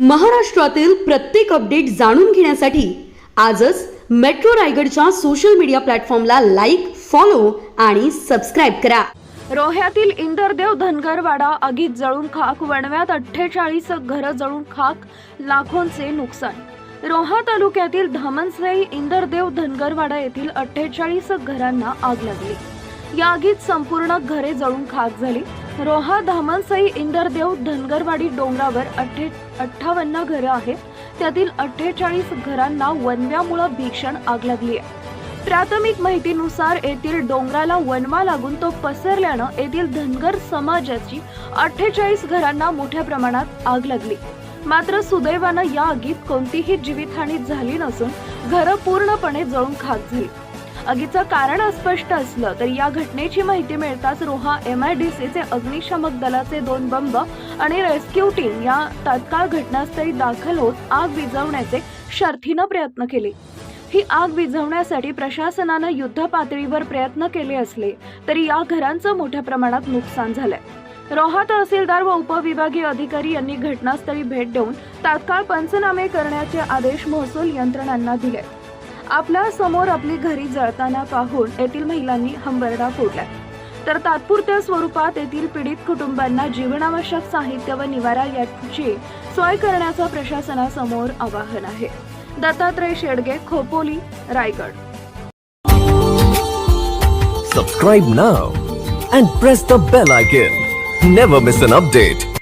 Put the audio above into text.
महाराष्ट्रातील प्रत्येक अपडेट जाणून घेण्यासाठी आजच मेट्रो रायगडच्या सोशल मीडिया प्लॅटफॉर्मला लाईक फॉलो आणि सबस्क्राईब करा. रोह्यातील इंदरदेव धनगरवाडा आगीत जळून खाक वणव्यात अठ्ठेचाळीस घरं जळून खाक लाखोंचे नुकसान. रोहा तालुक्यातील धामणसई इंदरदेव धनगरवाडा येथील अठ्ठेचाळीस घरांना आग लागली. या आगीत संपूर्ण घरे जळून खाक झाली. रोहा धामणसई इंदरदेव धनगरवाडी डोंगरावर अठ्ठे अठ्ठावन्न घरं आहेत. त्यातील अठ्ठेचाळीस घरांना वनव्यामुळं भीषण आग लागली आहे. प्राथमिक माहितीनुसार येथील डोंगराला वनवा लागून तो पसरल्यानं येथील धनगर समाजाची अठ्ठेचाळीस घरांना मोठ्या प्रमाणात आग लागली. मात्र सुदैवानं या आगीत कोणतीही जीवितहानी झाली नसून घरं पूर्णपणे जळून खाक झाली. आगीचं कारण अस्पष्ट असलं तरी या घटनेची माहिती मिळताच रोहा एम आय डी सीचे अग्निशामक दलाचे दोन बंब आणि रेस्क्यू टीम या तात्काळ घटनास्थळी दाखल होत आग विझवण्याचे शर्थीनं प्रयत्न केले. ही आग विझवण्यासाठी प्रशासनानं युद्ध पातळीवर प्रयत्न केले असले तरी या घरांचं मोठ्या प्रमाणात नुकसान झालंय. रोहा तहसीलदार व उपविभागीय अधिकारी यांनी घटनास्थळी भेट देऊन तात्काळ पंचनामे करण्याचे आदेश महसूल यंत्रणांना दिले आपल्यासमोर आपली घरी जळताना पाहून येथील महिलांनी हंबरडा फोडलाय तर तात्पुरत्या स्वरूपात येथील पीडित कुटुंबांना जीवनावश्यक साहित्य व निवारा याची सोय करण्याचं प्रशासनासमोर आवाहन आहे Dattatray Shedge Khopoli Raigad Subscribe now and press the bell icon. Never miss an update.